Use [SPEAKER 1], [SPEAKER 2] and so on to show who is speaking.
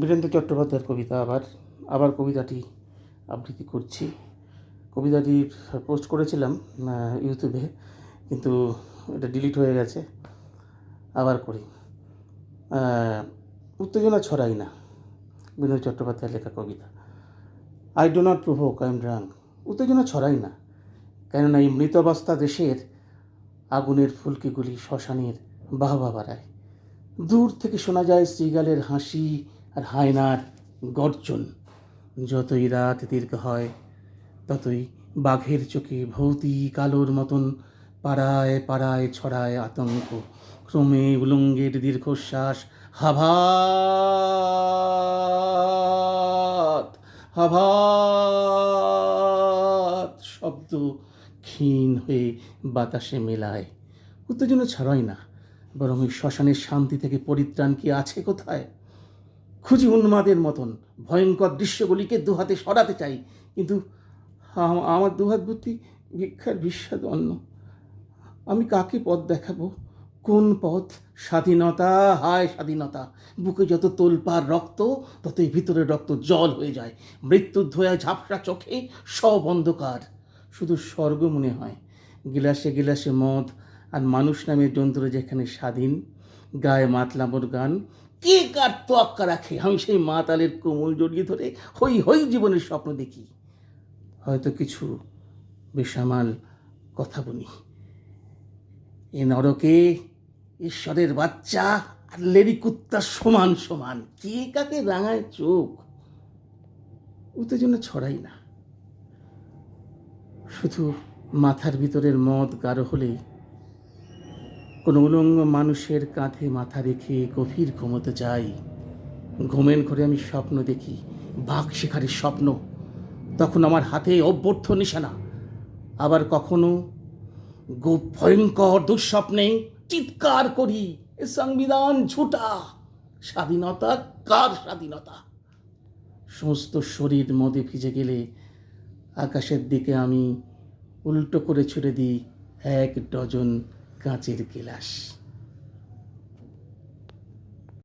[SPEAKER 1] বীরেন্দ্র চট্টোপাধ্যায়ের কবিতা আবার আবার কবিতাটি আবৃত্তি করছি। কবিতাটি পোস্ট করেছিলাম ইউটিউবে, কিন্তু এটা ডিলিট হয়ে গেছে, আবার করি। উত্তেজনা ছড়াই না বীরেন্দ্র চট্টোপাধ্যায়ের লেখা কবিতা। I do not provoke I am drunk উত্তেজনা ছড়াই না, কেননা এই মৃতাবস্থা দেশের আগুনের ফুলকিগুলি শ্মশানের বাহবা বাড়ায়। দূর থেকে শোনা যায় শ্রীগালের হাসি আর হায়নার গর্জন যতই রাত দীর্ঘ হয়, ততই বাঘের চোখে ভৌতিক আলোর মতন পাড়ায় পাড়ায় ছড়ায় আতঙ্ক। ক্রমে উলঙ্গের দীর্ঘশ্বাস, হাভাত হাভাত শব্দ ক্ষীণ হয়ে বাতাসে মেলায়। উত্তেজনা ছাড়াই না, বরং শ্মশানের শান্তি থেকে পরিত্রাণ কি আছে কোথায়? খুঁজি উন্মাদের মতন। ভয়ঙ্কর দৃশ্যগুলিকে দুহাতে সরাতে চাই। কিন্তু আম- আমার দুহাত ভর্তি ভিক্ষার বিস্বাদ অন্ন আমি কাকে পথ দেখাবো? কোন পথ? স্বাধীনতা? হায় স্বাধীনতা। বুকে যত তোলপার রক্ত, ততই ভিতরে রক্ত জল হয়ে যায়। মৃত্যুর ধোয়া ঝাপসা চোখে সব অন্ধকার। শুধু স্বর্গ মনে হয়। গিলাসে গিলাসে মদ আর মানুষ নামের যন্ত্র যেখানে স্বাধীন। গায়ে মাতলামোর গান। কে কার তোয়াক্কা রাখে? আমি সেই মাতালের কোমল জড়িয়ে ধরে হই হই জীবনের স্বপ্ন দেখি। হয়তো কিছু বেসামাল কথা বলি। এ নরকে ঈশ্বরের বাচ্চা আর লেডি কুত্তা সমান সমান। কে কাকে রাঙায় চোখ? উত্তেজনা ছড়াই না। শুধু মাথার ভিতরের মদ গাঢ় হলেই কোনো উলঙ্গ মানুষের কাঁধে মাথা রেখে গভীর ঘুমোতে যাই। ঘুমেন করে আমি স্বপ্ন দেখি, বাঘ শিকারের স্বপ্ন। তখন আমার হাতে অভ্যর্থ নিশানা। আবার কখনো গো ভয়ঙ্কর দুঃস্বপ্নে চিৎকার করি সংবিধান ঝুটা। স্বাধীনতা কার স্বাধীনতা? সমস্ত শরীর মদে ভিজে গেলে আকাশের দিকে আমি উল্টো করে ছুড়ে দিই এক ডজন কাঁচের গিলাস।